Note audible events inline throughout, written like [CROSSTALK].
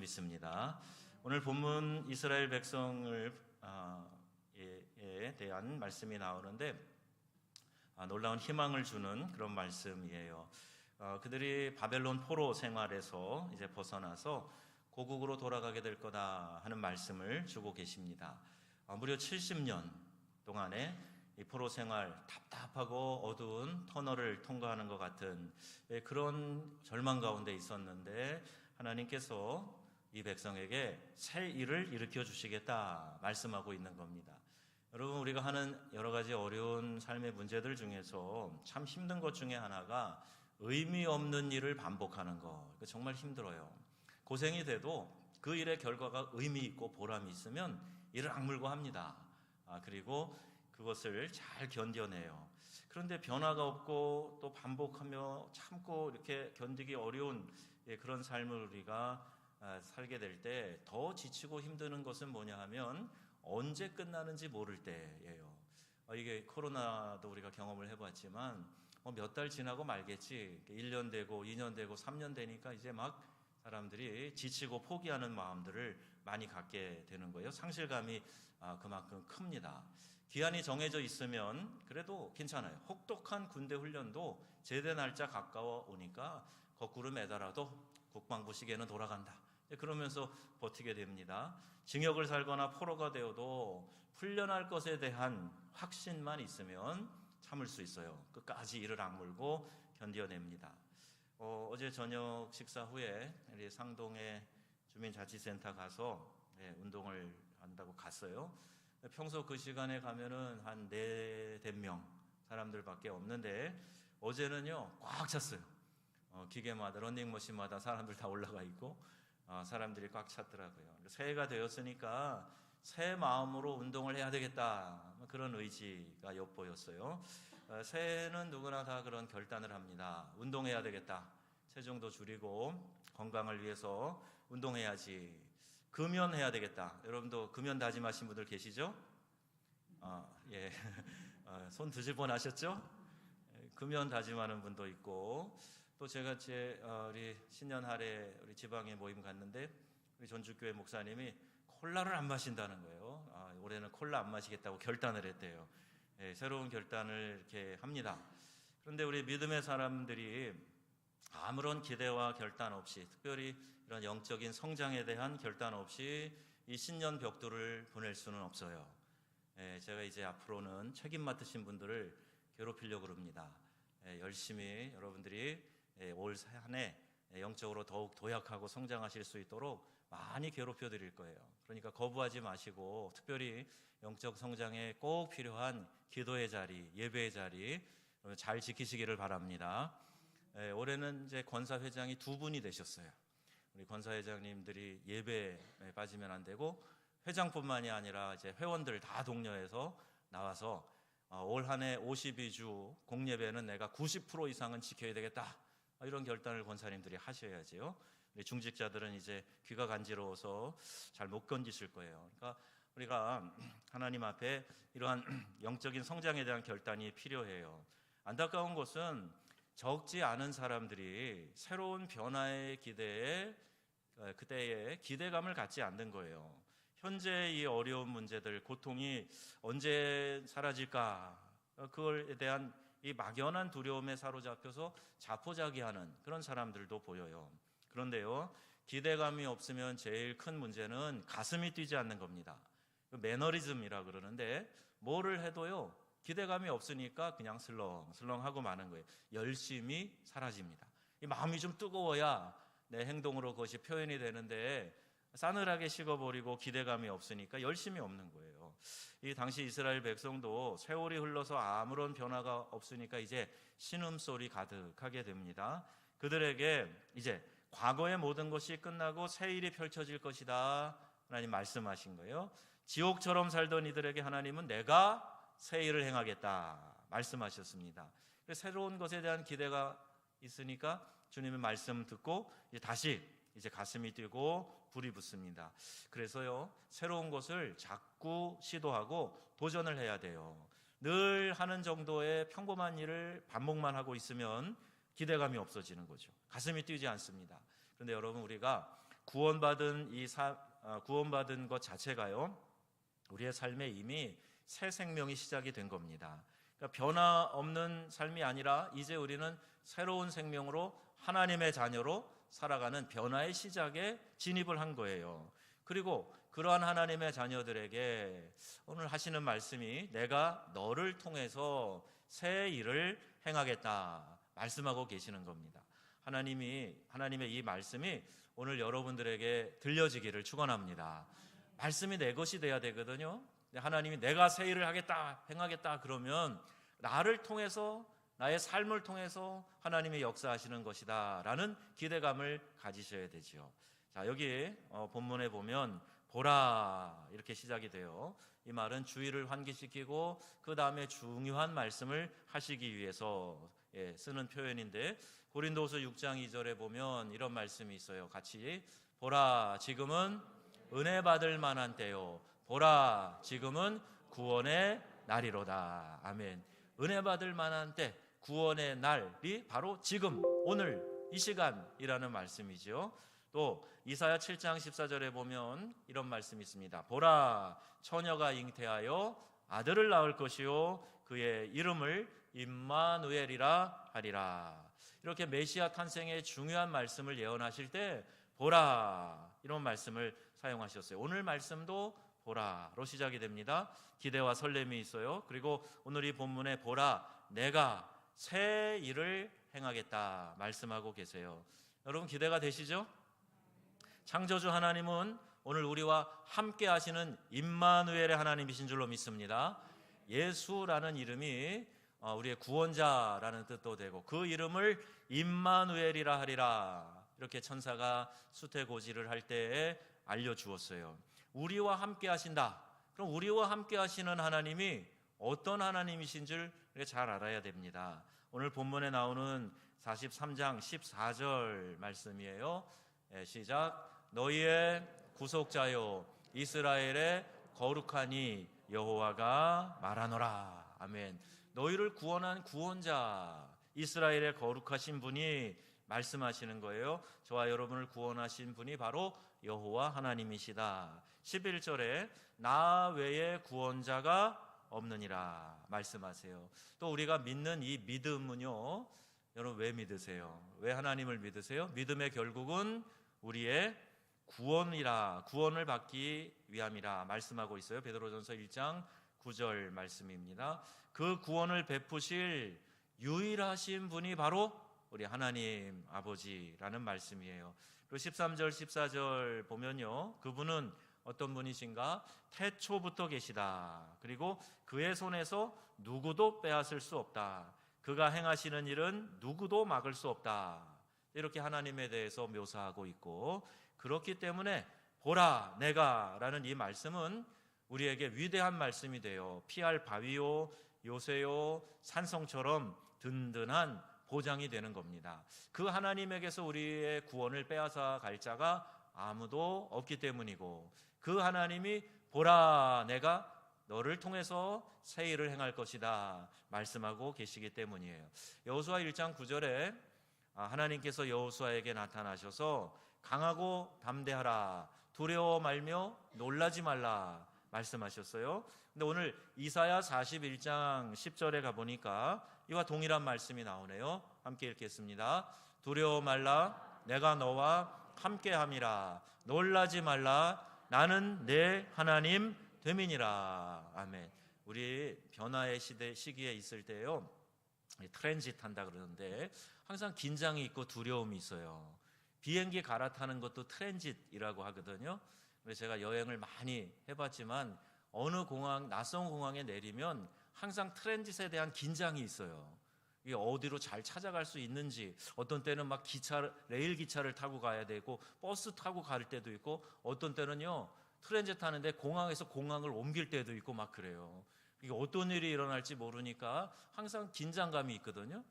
믿습니다. 오늘 본문 이스라엘 백성을 아, 에, 에 대한 말씀이 나오는데 아, 놀라운 희망을 주는 그런 말씀이에요. 어, 그들이 바벨론 포로 생활에서 이제 벗어나서 고국으로 돌아가게 될 거다 하는 말씀을 주고 계십니다. 어, 무려 70년 동안에 이 포로 생활 답답하고 어두운 터널을 통과하는 것 같은 예, 그런 절망 가운데 있었는데 하나님께서 이 백성에게 새 일을 일으켜 주시겠다 말씀하고 있는 겁니다. 여러분 우리가 하는 여러 가지 어려운 삶의 문제들 중에서 참 힘든 것 중에 하나가 의미 없는 일을 반복하는 거. 정말 힘들어요. 고생이 돼도 그 일의 결과가 의미 있고 보람이 있으면 이를 악물고 합니다. 아, 그리고 그것을 잘 견뎌내요. 그런데 변화가 없고 또 반복하며 참고 이렇게 견디기 어려운 예, 그런 삶을 우리가 아, 살게 될 때 더 지치고 힘드는 것은 뭐냐 하면 언제 끝나는지 모를 때예요. 어, 이게 코로나도 우리가 경험을 해봤지만 뭐몇달 지나고 말겠지. 1년 되고 2년 되고 3년 되니까 이제 막 사람들이 지치고 포기하는 마음들을 많이 갖게 되는 거예요. 상실감이 아, 그만큼 큽니다. 기한이 정해져 있으면 그래도 괜찮아요. 혹독한 군대 훈련도 제대 날짜 가까워 오니까 거꾸로 매달아도 국방부 시계는 돌아간다. 그러면서 버티게 됩니다. 징역을 살거나 포로가 되어도 풀려날 것에 대한 확신만 있으면 참을 수 있어요. 끝까지 이를 악물고 견뎌냅니다. 어, 제 저녁 식사 후에 우리 상동의 주민자치센터 가서 네, 운동을 한다고 갔어요. 평소 그 시간에 가면은 한 네댓 명 사람들밖에 없는데 어제는요 꽉 찼어요. 어, 기계마다 런닝머신마다 사람들 다 올라가 있고 어, 사람들이 꽉 찼더라고요. 새해가 되었으니까 새 마음으로 운동을 해야 되겠다 뭐 그런 의지가 엿보였어요. 어, 새해는 누구나 다 그런 결단을 합니다. 운동해야 되겠다. 체중도 줄이고 건강을 위해서 운동해야지. 금연해야 되겠다. 여러분도 금연 다짐하신 분들 계시죠? 어, 예, [LAUGHS] 어, 손 드실 뻔 하셨죠? 예, 금연 다짐하는 분도 있고 또 제가 제 어, 우리 신년 할애 우리 지방에 모임 갔는데 우리 전주교회 목사님이 콜라를 안 마신다는 거예요. 아, 올해는 콜라 안 마시겠다고 결단을 했대요. 예, 새로운 결단을 이렇게 합니다. 그런데 우리 믿음의 사람들이 아무런 기대와 결단 없이 특별히 이런 영적인 성장에 대한 결단 없이 이 신년 벽두를 보낼 수는 없어요. 예, 제가 이제 앞으로는 책임 맡으신 분들을 괴롭히려고 그럽니다. 예, 열심히 여러분들이 예, 올 한 해 영적으로 더욱 도약하고 성장하실 수 있도록 많이 괴롭혀 드릴 거예요. 그러니까 거부하지 마시고 특별히 영적 성장에 꼭 필요한 기도의 자리, 예배의 자리 잘 지키시기를 바랍니다. 예, 올해는 이제 권사 회장이 두 분이 되셨어요. 우리 권사 회장님들이 예배에 빠지면 안 되고 회장뿐만이 아니라 이제 회원들 다 독려해서 나와서 어, 올한 해 52주 공예배는 내가 90% 이상은 지켜야 되겠다. 어, 이런 결단을 권사님들이 하셔야지요. 우리 중직자들은 이제 귀가 간지러워서 잘 못 견디실 거예요. 그러니까 우리가 하나님 앞에 이러한 [CLEARS THROAT] 영적인 성장에 대한 결단이 필요해요. 안타까운 것은 적지 않은 사람들이 새로운 변화의 기대에 어, 그때의 기대감을 갖지 않는 거예요. 현재 이 어려운 문제들, 고통이 언제 사라질까? 어, 그걸에 대한 이 막연한 두려움에 사로잡혀서 자포자기하는 그런 사람들도 보여요. 그런데요, 기대감이 없으면 제일 큰 문제는 가슴이 뛰지 않는 겁니다. 그 매너리즘이라 그러는데 뭐를 해도요, 기대감이 없으니까 그냥 슬렁슬렁 하고 마는 거예요. 열심히 사라집니다. 이 마음이 좀 뜨거워야 내 행동으로 그것이 표현이 되는데 싸늘하게 식어버리고 기대감이 없으니까 열심히 없는 거예요. 이 당시 이스라엘 백성도 세월이 흘러서 아무런 변화가 없으니까 이제 신음소리 가득하게 됩니다. 그들에게 이제 과거의 모든 것이 끝나고 새 일이 펼쳐질 것이다. 하나님 말씀하신 거예요. 지옥처럼 살던 이들에게 하나님은 내가 새 일을 행하겠다 말씀하셨습니다. 새로운 것에 대한 기대가 있으니까 주님의 말씀 듣고 다시 이제 가슴이 뛰고 불이 붙습니다. 그래서요 새로운 것을 자꾸 시도하고 도전을 해야 돼요. 늘 하는 정도의 평범한 일을 반복만 하고 있으면 기대감이 없어지는 거죠. 가슴이 뛰지 않습니다. 그런데 여러분 우리가 구원받은 이 사, 아, 구원받은 것 자체가요. 우리의 삶에 이미 새 생명이 시작이 된 겁니다. 그러니까 변화 없는 삶이 아니라 이제 우리는 새로운 생명으로 하나님의 자녀로 살아가는 변화의 시작에 진입을 한 거예요. 그리고 그러한 하나님의 자녀들에게 오늘 하시는 말씀이 내가 너를 통해서 새 일을 행하겠다 말씀하고 계시는 겁니다. 하나님이 하나님의 이 말씀이 오늘 여러분들에게 들려지기를 축원합니다. 말씀이 내 것이 돼야 되거든요. 하나님이 내가 새 일을 하겠다, 행하겠다 그러면 나를 통해서 나의 삶을 통해서 하나님이 역사하시는 것이다라는 기대감을 가지셔야 되지요. 자, 여기 어, 본문에 보면 보라 이렇게 시작이 돼요. 이 말은 주의를 환기시키고 그 다음에 중요한 말씀을 하시기 위해서 예, 쓰는 표현인데 고린도서 6장 2절에 보면 이런 말씀이 있어요. 같이 보라 지금은 은혜 받을 만한 때요. 보라 지금은 구원의 날이로다. 아멘. 은혜 받을 만한 때 구원의 날이 바로 지금 오늘 이 시간이라는 말씀이죠. 또 이사야 7장 14절에 보면 이런 말씀이 있습니다. 보라 처녀가 잉태하여 아들을 낳을 것이요 그의 이름을 임마누엘이라 하리라. 이렇게 메시아 탄생의 중요한 말씀을 예언하실 때 보라 이런 말씀을 사용하셨어요. 오늘 말씀도 보라로 시작이 됩니다. 기대와 설렘이 있어요. 그리고 오늘 이 본문에 보라 내가 새 일을 행하겠다 말씀하고 계세요. 여러분 기대가 되시죠? 창조주 하나님은 오늘 우리와 함께 하시는 임마누엘의 하나님이신 줄로 믿습니다. 예수라는 이름이 어, 우리의 구원자라는 뜻도 되고 그 이름을 임마누엘이라 하리라 이렇게 천사가 수태고지를 할 때에 알려 주었어요. 우리와 함께 하신다. 그럼 우리와 함께 하시는 하나님이 어떤 하나님이신 줄잘 알아야 됩니다. 오늘 본문에 나오는 43장 14절 말씀이에요. 예, 시작. 너희의 구속자요 이스라엘의 거룩하니 여호와가 말하노라. 아멘. 너희를 구원한 구원자 이스라엘의 거룩하신 분이 말씀하시는 거예요. 저와 여러분을 구원하신 분이 바로 여호와 하나님이시다. 11절에 나 외에 구원자가 없느니라 말씀하세요. 또 우리가 믿는 이 믿음은요. 여러분 왜 믿으세요? 왜 하나님을 믿으세요? 믿음의 결국은 우리의 구원이라 구원을 받기 위함이라 말씀하고 있어요. 베드로전서 1장 9절 말씀입니다. 그 구원을 베푸실 유일하신 분이 바로 우리 하나님 아버지라는 말씀이에요. 그리고 13절 14절 보면요. 그분은 어떤 분이신가? 태초부터 계시다. 그리고 그의 손에서 누구도 빼앗을 수 없다. 그가 행하시는 일은 누구도 막을 수 없다. 이렇게 하나님에 대해서 묘사하고 있고 그렇기 때문에 보라 내가라는 이 말씀은 우리에게 위대한 말씀이 되어 피할 바위요 요새요 산성처럼 든든한 보장이 되는 겁니다. 그 하나님에게서 우리의 구원을 빼앗아 갈 자가 아무도 없기 때문이고 그 하나님이 보라 내가 너를 통해서 새 일을 행할 것이다 말씀하고 계시기 때문이에요. 여호수아 1장 9절에 아, 하나님께서 여호수아에게 나타나셔서 강하고 담대하라 두려워 말며 놀라지 말라 말씀하셨어요. 근데 오늘 이사야 41장 10절에 가 보니까 이와 동일한 말씀이 나오네요. 함께 읽겠습니다. 두려워 말라 내가 너와 함께 함이라 놀라지 말라 나는 내 하나님 되민이라. 아멘. 우리 변화의 시대 시기에 있을 때요. 트랜짓 한다 그러는데 항상 긴장이 있고 두려움이 있어요. 비행기 갈아타는 것도 트랜짓이라고 하거든요. 그래서 제가 여행을 많이 해봤지만 어느 공항 낯선 공항에 내리면 항상 트랜짓에 대한 긴장이 있어요. 어디로 잘 찾아갈 수 있는지 어떤 때는 막 기차 레일 기차를 타고 가야 되고 버스 타고 갈 때도 있고 어떤 때는요 트렌즈 타는데 공항에서 공항을 옮길 때도 있고 막 그래요. 이게 어떤 일이 일어날지 모르니까 항상 긴장감이 있거든요.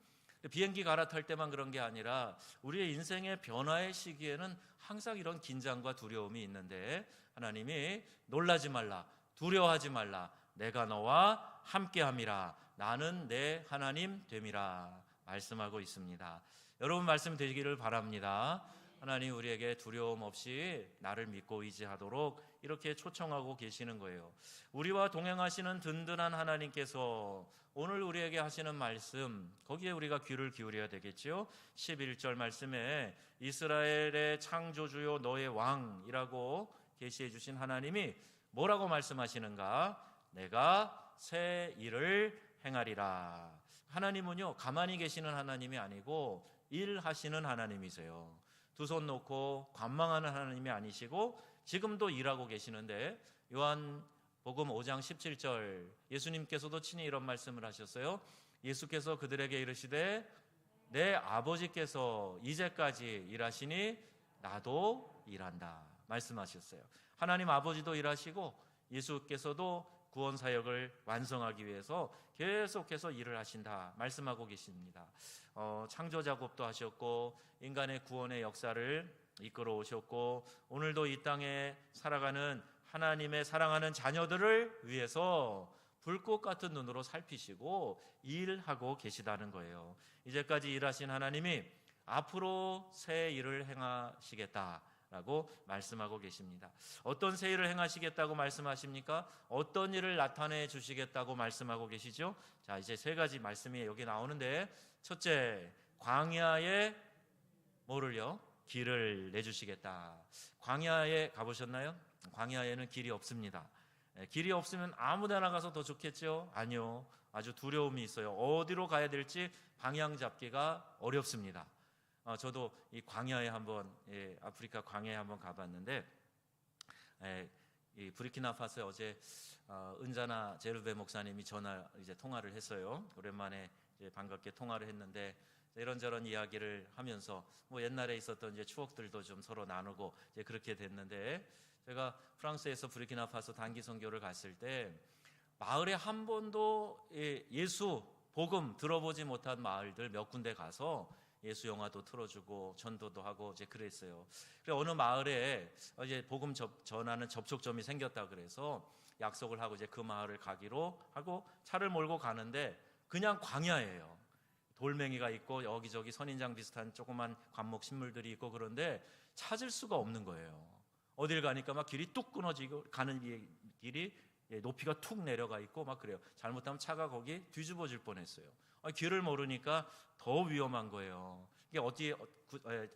비행기 갈아탈 때만 그런 게 아니라 우리의 인생의 변화의 시기에는 항상 이런 긴장과 두려움이 있는데 하나님이 놀라지 말라, 두려워하지 말라, 내가 너와 함께함이라, 나는 내 하나님 됨이라 말씀하고 있습니다. 여러분 말씀 되기를 바랍니다. 하나님 우리에게 두려움 없이 나를 믿고 의지하도록 이렇게 초청하고 계시는 거예요. 우리와 동행하시는 든든한 하나님께서 오늘 우리에게 하시는 말씀 거기에 우리가 귀를 기울여야 되겠지요. 11절 말씀에 이스라엘의 창조주요 너의 왕이라고 계시해 주신 하나님이 뭐라고 말씀하시는가? 내가 새 일을 행하리라. 하나님은요, 가만히 계시는 하나님이 아니고 일하시는 하나님이세요. 두 손 놓고 관망하는 하나님이 아니시고 지금도 일하고 계시는데 요한 복음 5장 17절 예수님께서도 친히 이런 말씀을 하셨어요. 예수께서 그들에게 이르시되 내 아버지께서 이제까지 일하시니 나도 일한다 말씀하셨어요. 하나님 아버지도 일하시고 예수께서도 구원 사역을 완성하기 위해서 계속해서 일을 하신다 말씀하고 계십니다. 어, 창조 작업도 하셨고 인간의 구원의 역사를 이끌어 오셨고 오늘도 이 땅에 살아가는 하나님의 사랑하는 자녀들을 위해서 불꽃 같은 눈으로 살피시고 일하고 계시다는 거예요. 이제까지 일하신 하나님이 앞으로 새 일을 행하시겠다. 라고 말씀하고 계십니다. 어떤 새 일을 행하시겠다고 말씀하십니까? 어떤 일을 나타내 주시겠다고 말씀하고 계시죠? 자, 이제 세 가지 말씀이 여기 나오는데 첫째, 광야에 뭐를요? 길을 내주시겠다. 광야에 가보셨나요? 광야에는 길이 없습니다. 예, 길이 없으면 아무 데나 가서 더 좋겠죠? 아니요. 아주 두려움이 있어요. 어디로 가야 될지 방향 잡기가 어렵습니다. 어, 저도 이 광야에 한번 예, 아프리카 광야에 한번 가봤는데 예, 이 부르키나파소에 어제 어, 은자나 제르베 목사님이 전화 이제 통화를 했어요. 오랜만에 반갑게 통화를 했는데 이런저런 이야기를 하면서 뭐 옛날에 있었던 이제 추억들도 좀 서로 나누고 이제 그렇게 됐는데 제가 프랑스에서 부르키나파소 단기 선교를 갔을 때 마을에 한 번도 예, 예수 복음 들어보지 못한 마을들 몇 군데 가서 예수 영화도 틀어주고 전도도 하고 이제 그랬어요. 그래 어느 마을에 이제 복음 접, 전하는 접촉점이 생겼다 그래서 약속을 하고 이제 그 마을을 가기로 하고 차를 몰고 가는데 그냥 광야예요. 돌멩이가 있고 여기저기 선인장 비슷한 조그만 관목 식물들이 있고 그런데 찾을 수가 없는 거예요. 어딜 가니까 막 길이 뚝 끊어지고 가는 길이 예, 높이가 툭 내려가 있고 막 그래요. 잘못하면 차가 거기 뒤집어질 뻔했어요. 길을 모르니까 더 위험한 거예요. 이게 어디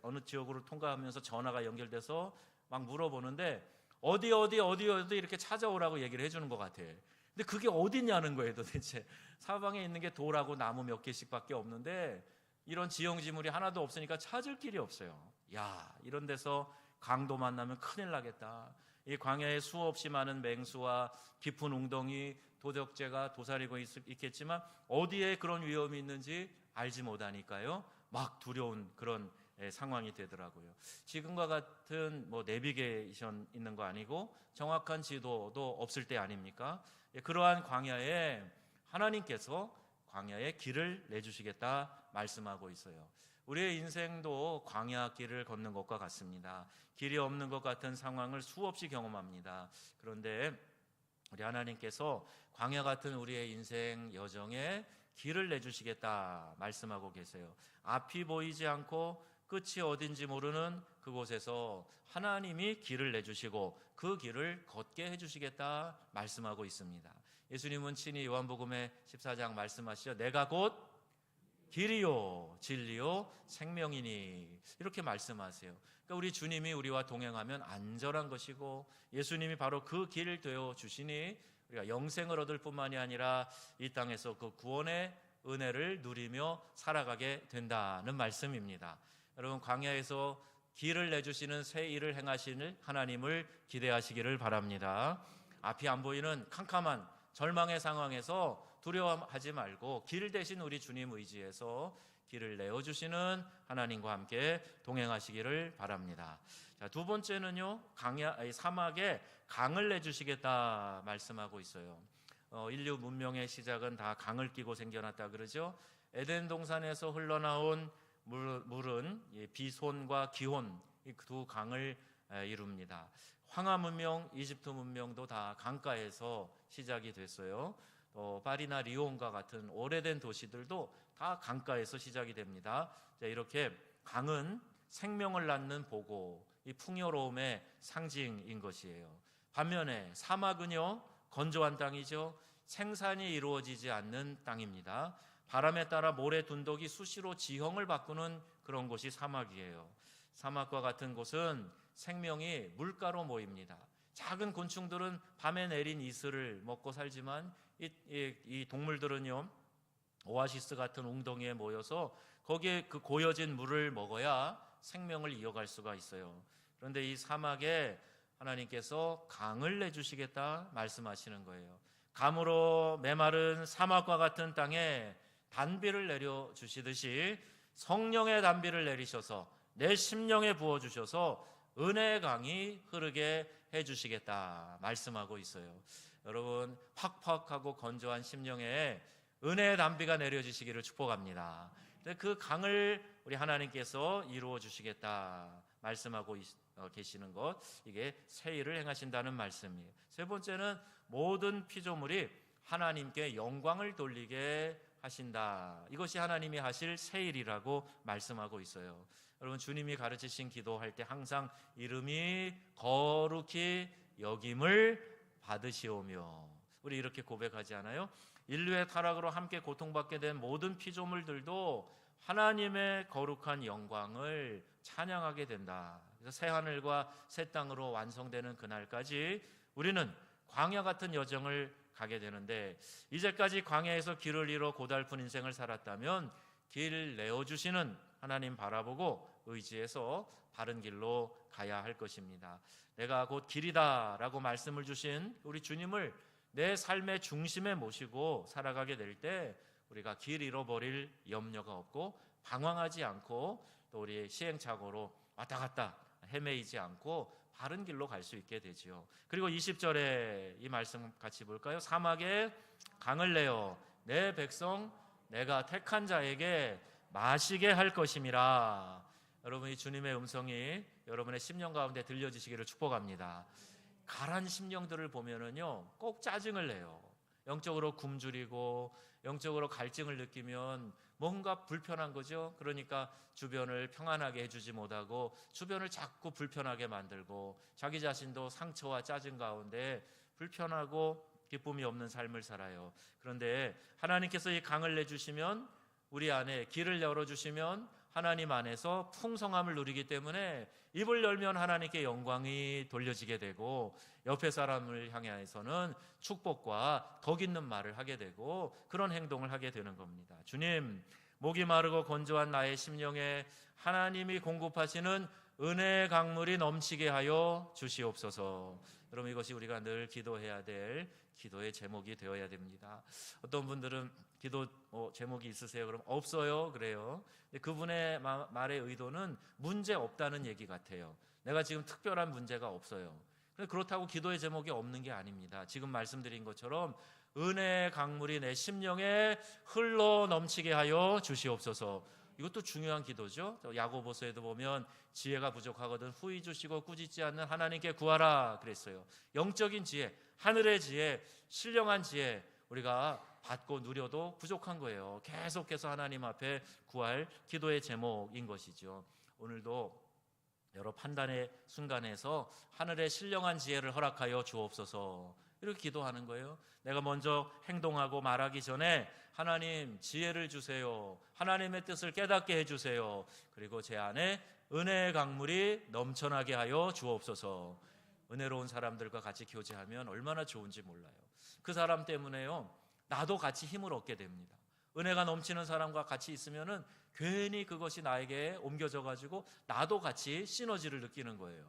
어느 지역으로 통과하면서 전화가 연결돼서 막 물어보는데 어디 어디 어디 어디 이렇게 찾아오라고 얘기를 해주는 것 같아. 근데 그게 어디냐는 거예요, 도대체. [LAUGHS] 사방에 있는 게 돌하고 나무 몇 개씩밖에 없는데 이런 지형지물이 하나도 없으니까 찾을 길이 없어요. 야, 이런 데서 강도 만나면 큰일 나겠다. 이 광야에 수없이 많은 맹수와 깊은 웅덩이, 도적제가 도사리고 있, 겠지만 어디에 그런 위험이 있는지 알지 못하니까요. 막 두려운 그런 예, 상황이 되더라고요. 지금과 같은 뭐 내비게이션 있는 거 아니고 정확한 지도도 없을 때 아닙니까? 예, 그러한 광야에 하나님께서 광야에 길을 내주시겠다 말씀하고 있어요. 우리의 인생도 광야 길을 걷는 것과 같습니다. 길이 없는 것 같은 상황을 수없이 경험합니다. 그런데 우리 하나님께서 광야 같은 우리의 인생 여정에 길을 내주시겠다 말씀하고 계세요. 앞이 보이지 않고 끝이 어딘지 모르는 그곳에서 하나님이 길을 내주시고 그 길을 걷게 해주시겠다 말씀하고 있습니다. 예수님은 친히 요한복음의 14장 말씀하시죠. 내가 곧 길이요, 진리요, 생명이니. 이렇게 말씀하세요. 그러니까 우리 주님이 우리와 동행하면 안전한 것이고 예수님이 바로 그 길을 되어 주시니 우리가 영생을 얻을 뿐만이 아니라 이 땅에서 그 구원의 은혜를 누리며 살아가게 된다는 말씀입니다. 여러분 광야에서 길을 내주시는 새 일을 행하시는 하나님을 기대하시기를 바랍니다. 앞이 안 보이는 캄캄한 절망의 상황에서 두려워하지 말고 길 대신 우리 주님 의지해서 길을 내어주시는 하나님과 함께 동행하시기를 바랍니다. 자, 두 번째는요, 강야, 사막에 강을 내주시겠다 말씀하고 있어요. 어, 인류 문명의 시작은 다 강을 끼고 생겨났다 그러죠. 에덴 동산에서 흘러나온 물, 물은 비손과 기혼 두 강을 이룹니다. 황하 문명, 이집트 문명도 다 강가에서 시작이 됐어요. 또 파리나 리온과 같은 오래된 도시들도 다 강가에서 시작이 됩니다. 자, 이렇게 강은 생명을 낳는 보고, 이 풍요로움의 상징인 것이에요. 반면에 사막은요, 건조한 땅이죠. 생산이 이루어지지 않는 땅입니다. 바람에 따라 모래 둔덕이 수시로 지형을 바꾸는 그런 곳이 사막이에요. 사막과 같은 곳은 생명이 물가로 모입니다. 작은 곤충들은 밤에 내린 이슬을 먹고 살지만 이, 이, 이 동물들은요 오아시스 같은 웅덩이에 모여서 거기에 그 고여진 물을 먹어야 생명을 이어갈 수가 있어요. 그런데 이 사막에 하나님께서 강을 내주시겠다 말씀하시는 거예요. 감으로 메마른 사막과 같은 땅에 단비를 내려 주시듯이 성령의 단비를 내리셔서 내 심령에 부어 주셔서 은혜의 강이 흐르게 해 주시겠다 말씀하고 있어요. 여러분 팍팍하고 건조한 심령에 은혜의 단비가 내려 주시기를 축복합니다. 그 강을 우리 하나님께서 이루어 주시겠다 말씀하고 있- 어, 계시는 것 이게 세일을 행하신다는 말씀이에요. 세 번째는 모든 피조물이 하나님께 영광을 돌리게 하신다. 이것이 하나님이 하실 세일이라고 말씀하고 있어요. 여러분 주님이 가르치신 기도할 때 항상 이름이 거룩히 여김을 받으시오며 우리 이렇게 고백하지 않아요? 인류의 타락으로 함께 고통받게 된 모든 피조물들도 하나님의 거룩한 영광을 찬양하게 된다. 그래서 새 하늘과 새 땅으로 완성되는 그날까지 우리는 광야 같은 여정을 가게 되는데 이제까지 광야에서 길을 잃어 고달픈 인생을 살았다면 길 내어 주시는 하나님 바라보고 의지해서 바른 길로 가야 할 것입니다. 내가 곧 길이다 라고 말씀을 주신 우리 주님을 내 삶의 중심에 모시고 살아가게 될 때 우리가 길 잃어버릴 염려가 없고 방황하지 않고 또 우리의 시행착오로 왔다 갔다 헤매이지 않고 바른 길로 갈 수 있게 되지요. 그리고 20절에 이 말씀 같이 볼까요? 사막에 강을 내어 내 백성 내가 택한 자에게 마시게 할 것임이라. 여러분 이 주님의 음성이 여러분의 심령 가운데 들려지시기를 축복합니다. 가란 심령들을 보면은요 꼭 짜증을 내요. 영적으로 굶주리고 영적으로 갈증을 느끼면 뭔가 불편한 거죠. 그러니까 주변을 평안하게 해주지 못하고 주변을 자꾸 불편하게 만들고 자기 자신도 상처와 짜증 가운데 불편하고 기쁨이 없는 삶을 살아요. 그런데 하나님께서 이 강을 내주시면 우리 안에 길을 열어주시면 하나님 안에서 풍성함을 누리기 때문에 입을 열면 하나님께 영광이 돌려지게 되고 옆에 사람을 향해서는 축복과 덕 있는 말을 하게 되고 그런 행동을 하게 되는 겁니다. 주님, 목이 마르고 건조한 나의 심령에 하나님이 공급하시는 은혜의 강물이 넘치게 하여 주시옵소서. 여러분 이것이 우리가 늘 기도해야 될 기도의 제목이 되어야 됩니다. 어떤 분들은 기도 뭐 제목이 있으세요? 그럼 없어요. 그래요. 근데 그분의 마- 말의 의도는 문제 없다는 얘기 같아요. 내가 지금 특별한 문제가 없어요. 그렇다고 기도의 제목이 없는 게 아닙니다. 지금 말씀드린 것처럼 은혜의 강물이 내 심령에 흘러 넘치게 하여 주시옵소서. 이것도 중요한 기도죠. 저 야고보서에도 보면 지혜가 부족하거든 후히 주시고 꾸짖지 않는 하나님께 구하라 그랬어요. 영적인 지혜, 하늘의 지혜, 신령한 지혜 우리가 받고 누려도 부족한 거예요. 계속해서 하나님 앞에 구할 기도의 제목인 것이죠. 오늘도 여러 판단의 순간에서 하늘의 신령한 지혜를 허락하여 주옵소서. 이렇게 기도하는 거예요. 내가 먼저 행동하고 말하기 전에 하나님 지혜를 주세요. 하나님의 뜻을 깨닫게 해 주세요. 그리고 제 안에 은혜의 강물이 넘쳐나게 하여 주옵소서. 은혜로운 사람들과 같이 교제하면 얼마나 좋은지 몰라요. 그 사람 때문에요. 나도 같이 힘을 얻게 됩니다. 은혜가 넘치는 사람과 같이 있으면은 괜히 그것이 나에게 옮겨져 가지고 나도 같이 시너지를 느끼는 거예요.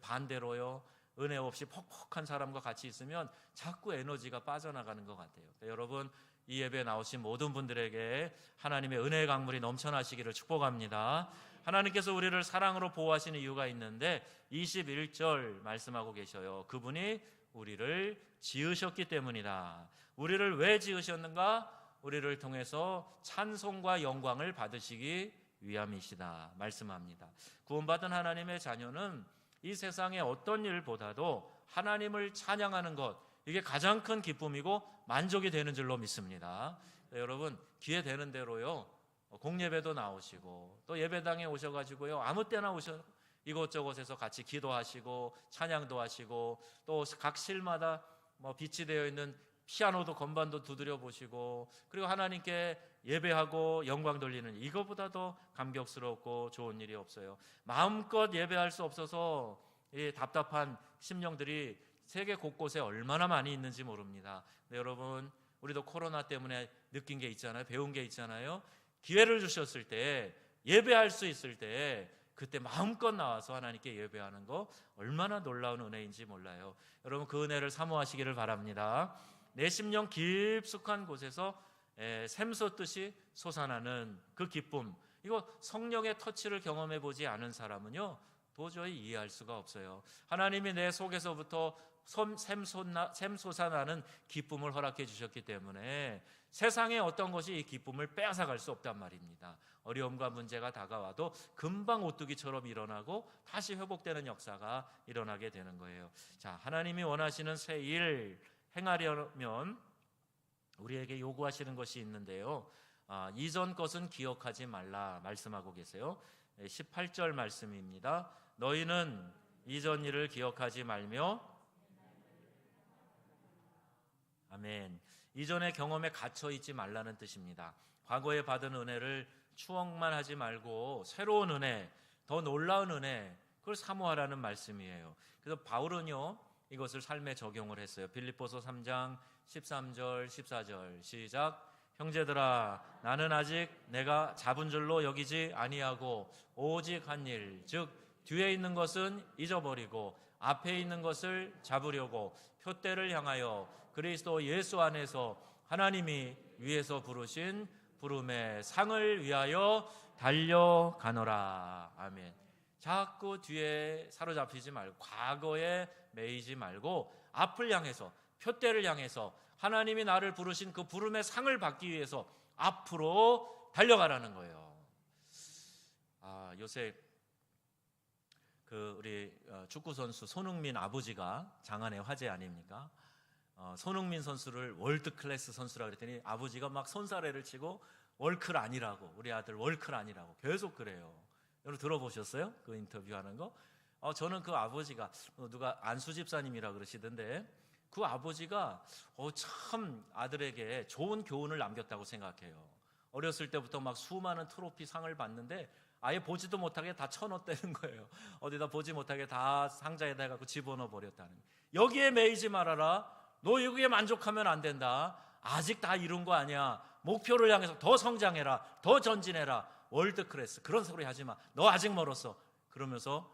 반대로요. 은혜 없이 퍽퍽한 사람과 같이 있으면 자꾸 에너지가 빠져나가는 것 같아요. 그러니까 여러분 이 예배에 나오신 모든 분들에게 하나님의 은혜의 강물이 넘쳐나시기를 축복합니다. 하나님께서 우리를 사랑으로 보호하시는 이유가 있는데 21절 말씀하고 계셔요. 그분이 우리를 지으셨기 때문이다. 우리를 왜 지으셨는가? 우리를 통해서 찬송과 영광을 받으시기 위함이시다. 말씀합니다. 구원받은 하나님의 자녀는 이 세상의 어떤 일보다도 하나님을 찬양하는 것, 이게 가장 큰 기쁨이고 만족이 되는 줄로 믿습니다. 네, 여러분, 기회 되는 대로요. 어, 공예배도 나오시고 또 예배당에 오셔가지고요 아무 때나 오셔 이곳저곳에서 같이 기도하시고 찬양도 하시고 또 각 실마다 뭐 빛이 되어 있는 피아노도 건반도 두드려 보시고 그리고 하나님께 예배하고 영광 돌리는 이거보다 더 감격스럽고 좋은 일이 없어요. 마음껏 예배할 수 없어서 이 답답한 심령들이 세계 곳곳에 얼마나 많이 있는지 모릅니다. 근데 여러분 우리도 코로나 때문에 느낀 게 있잖아요. 배운 게 있잖아요. 기회를 주셨을 때 예배할 수 있을 때 그때 마음껏 나와서 하나님께 예배하는 거 얼마나 놀라운 은혜인지 몰라요. 여러분 그 은혜를 사모하시기를 바랍니다. 내 심령 깊숙한 곳에서 에, 샘솟듯이 솟아나는 그 기쁨 이거 성령의 터치를 경험해 보지 않은 사람은요 도저히 이해할 수가 없어요. 하나님이 내 속에서부터 솜- 샘솟아나는 기쁨을 허락해 주셨기 때문에 세상의 어떤 것이 이 기쁨을 빼앗아갈 수 없단 말입니다. 어려움과 문제가 다가와도 금방 오뚜기처럼 일어나고 다시 회복되는 역사가 일어나게 되는 거예요. 자, 하나님이 원하시는 새 일 행하려면 우리에게 요구하시는 것이 있는데요. 아, 이전 것은 기억하지 말라 말씀하고 계세요. 18절 말씀입니다. 너희는 이전 일을 기억하지 말며 아멘. 이전의 경험에 갇혀 있지 말라는 뜻입니다. 과거에 받은 은혜를 추억만 하지 말고 새로운 은혜, 더 놀라운 은혜, 그걸 사모하라는 말씀이에요. 그래서 바울은요, 이것을 삶에 적용을 했어요. 빌립보서 3장 13절, 14절 시작. 형제들아, 나는 아직 내가 잡은 줄로 여기지 아니하고 오직 한 일, 즉 뒤에 있는 것은 잊어버리고 앞에 있는 것을 잡으려고 표대를 향하여 그리스도 예수 안에서 하나님이 위에서 부르신 부름의 상을 위하여 달려가노라. 아멘. 자꾸 뒤에 사로잡히지 말고 과거에 매이지 말고 앞을 향해서 표대를 향해서 하나님이 나를 부르신 그 부름의 상을 받기 위해서 앞으로 달려가라는 거예요. 아, 요새 그 우리 어, 축구 선수 손흥민 아버지가 장안의 화제 아닙니까? 어, 손흥민 선수를 월드 클래스 선수라 그랬더니 아버지가 막 손사래를 치고 월클 아니라고 우리 아들 월클 아니라고 계속 그래요. 여러분 들어보셨어요? 그 인터뷰하는 거? 어, 저는 그 아버지가 어, 누가 안수 집사님이라 그러시던데 그 아버지가 어, 참 아들에게 좋은 교훈을 남겼다고 생각해요. 어렸을 때부터 막 수많은 트로피 상을 받는데 아예 보지도 못하게 다 쳐넣었다는 거예요. 어디다 보지 못하게 다 상자에다 해갖고 집어넣어 버렸다는. 여기에 매이지 말아라. 너 여기에 만족하면 안 된다. 아직 다 이룬 거 아니야. 목표를 향해서 더 성장해라. 더 전진해라. 월드 클래스. 그런 소리 하지 마. 너 아직 멀었어. 그러면서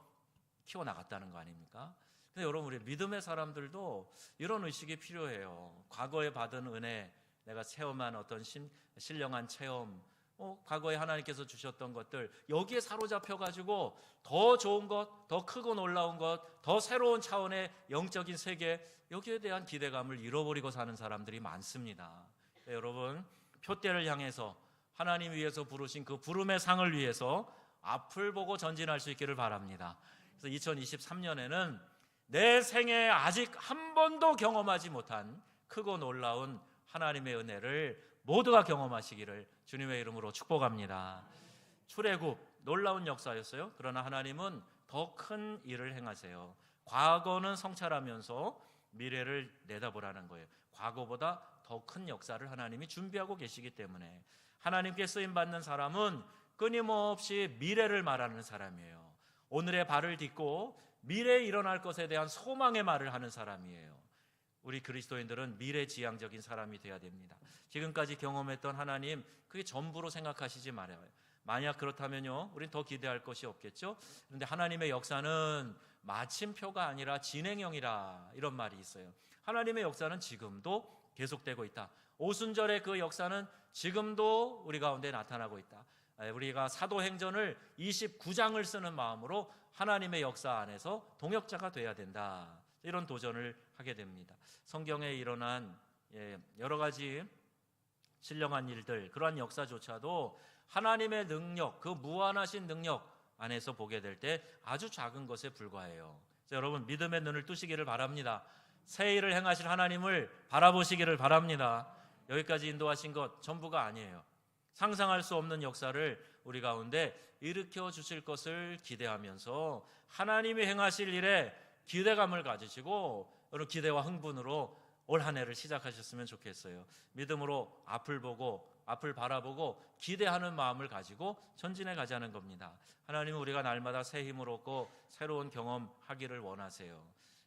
키워나갔다는 거 아닙니까? 근데 여러분, 우리 믿음의 사람들도 이런 의식이 필요해요. 과거에 받은 은혜, 내가 체험한 어떤 신, 신령한 체험, 어, 과거에 하나님께서 주셨던 것들 여기에 사로잡혀 가지고 더 좋은 것, 더 크고 놀라운 것, 더 새로운 차원의 영적인 세계 여기에 대한 기대감을 잃어버리고 사는 사람들이 많습니다. 네, 여러분 표대를 향해서 하나님 위해서 부르신 그 부름의 상을 위해서 앞을 보고 전진할 수 있기를 바랍니다. 그래서 2023년에는 내 생에 아직 한 번도 경험하지 못한 크고 놀라운 하나님의 은혜를 모두가 경험하시기를 주님의 이름으로 축복합니다. 출애굽 놀라운 역사였어요. 그러나 하나님은 더 큰 일을 행하세요. 과거는 성찰하면서 미래를 내다보라는 거예요. 과거보다 더 큰 역사를 하나님이 준비하고 계시기 때문에 하나님께 쓰임 받는 사람은 끊임없이 미래를 말하는 사람이에요. 오늘의 발을 딛고 미래에 일어날 것에 대한 소망의 말을 하는 사람이에요. 우리 그리스도인들은 미래지향적인 사람이 되어야 됩니다. 지금까지 경험했던 하나님 그게 전부로 생각하시지 말아요. 만약 그렇다면요, 우린 더 기대할 것이 없겠죠. 그런데 하나님의 역사는 마침표가 아니라 진행형이라 이런 말이 있어요. 하나님의 역사는 지금도 계속되고 있다. 오순절의 그 역사는 지금도 우리 가운데 나타나고 있다. 우리가 사도행전을 29장을 쓰는 마음으로 하나님의 역사 안에서 동역자가 돼야 된다. 이런 도전을 하게 됩니다. 성경에 일어난 예, 여러 가지 신령한 일들, 그러한 역사조차도 하나님의 능력, 그 무한하신 능력 안에서 보게 될 때 아주 작은 것에 불과해요. 여러분 믿음의 눈을 뜨시기를 바랍니다. 새 일을 행하실 하나님을 바라보시기를 바랍니다. 여기까지 인도하신 것 전부가 아니에요. 상상할 수 없는 역사를 우리 가운데 일으켜 주실 것을 기대하면서 하나님이 행하실 일에 기대감을 가지시고 여러분 기대와 흥분으로 올 한 해를 시작하셨으면 좋겠어요. 믿음으로 앞을 보고 앞을 바라보고 기대하는 마음을 가지고 전진해 가자는 겁니다. 하나님은 우리가 날마다 새 힘을 얻고 새로운 경험하기를 원하세요.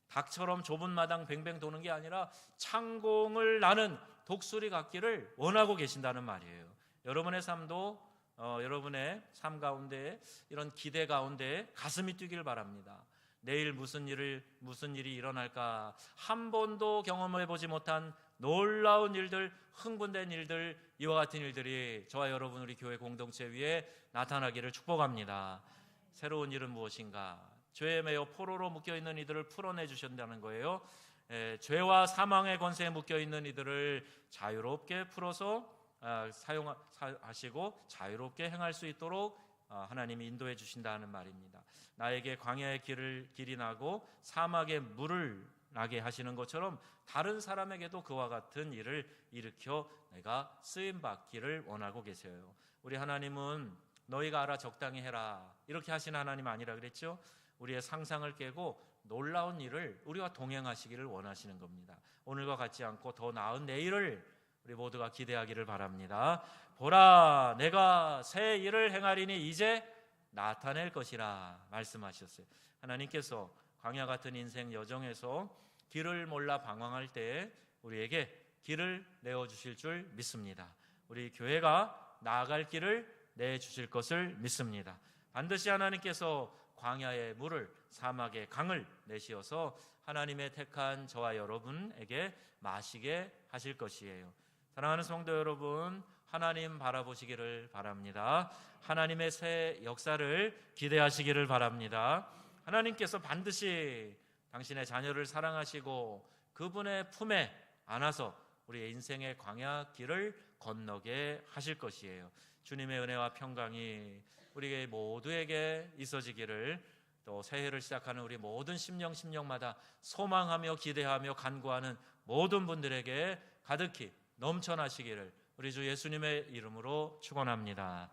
닭처럼 좁은 마당 뱅뱅 도는 게 아니라 창공을 나는 독수리 같기를 원하고 계신다는 말이에요. 여러분의 삶도 어, 여러분의 삶 가운데 이런 기대 가운데 가슴이 뛰길 바랍니다. 내일 무슨 일을 무슨 일이 일어날까 한 번도 경험해 보지 못한 놀라운 일들, 흥분된 일들, 이와 같은 일들이 저와 여러분 우리 교회 공동체 위에 나타나기를 축복합니다. 새로운 일은 무엇인가? 죄에 매여 포로로 묶여 있는 이들을 풀어내 주신다는 거예요. 에, 죄와 사망의 권세에 묶여 있는 이들을 자유롭게 풀어서 아, 사용하시고 자유롭게 행할 수 있도록 아, 하나님이 인도해 주신다는 말입니다. 나에게 광야의 길을 길이 나고 사막에 물을 나게 하시는 것처럼 다른 사람에게도 그와 같은 일을 일으켜 내가 쓰임 받기를 원하고 계세요. 우리 하나님은 너희가 알아 적당히 해라 이렇게 하시는 하나님 아니라 그랬죠? 우리의 상상을 깨고 놀라운 일을 우리와 동행하시기를 원하시는 겁니다. 오늘과 같지 않고 더 나은 내일을 우리 모두가 기대하기를 바랍니다. 보라, 내가 새 일을 행하리니 이제 나타낼 것이라 말씀하셨어요. 하나님께서 광야 같은 인생 여정에서 길을 몰라 방황할 때 우리에게 길을 내어 주실 줄 믿습니다. 우리 교회가 나아갈 길을 내 주실 것을 믿습니다. 반드시 하나님께서 광야의 물을 사막의 강을 내시어서 하나님의 택한 저와 여러분에게 마시게 하실 것이에요. 사랑하는 성도 여러분, 하나님 바라보시기를 바랍니다. 하나님의 새 역사를 기대하시기를 바랍니다. 하나님께서 반드시 당신의 자녀를 사랑하시고 그분의 품에 안아서 우리의 인생의 광야 길을 건너게 하실 것이에요. 주님의 은혜와 평강이 우리 모두에게 있어지기를 또 새해를 시작하는 우리 모든 심령 심령마다 소망하며 기대하며 간구하는 모든 분들에게 가득히 넘쳐나시기를 우리 주 예수님의 이름으로 축원합니다.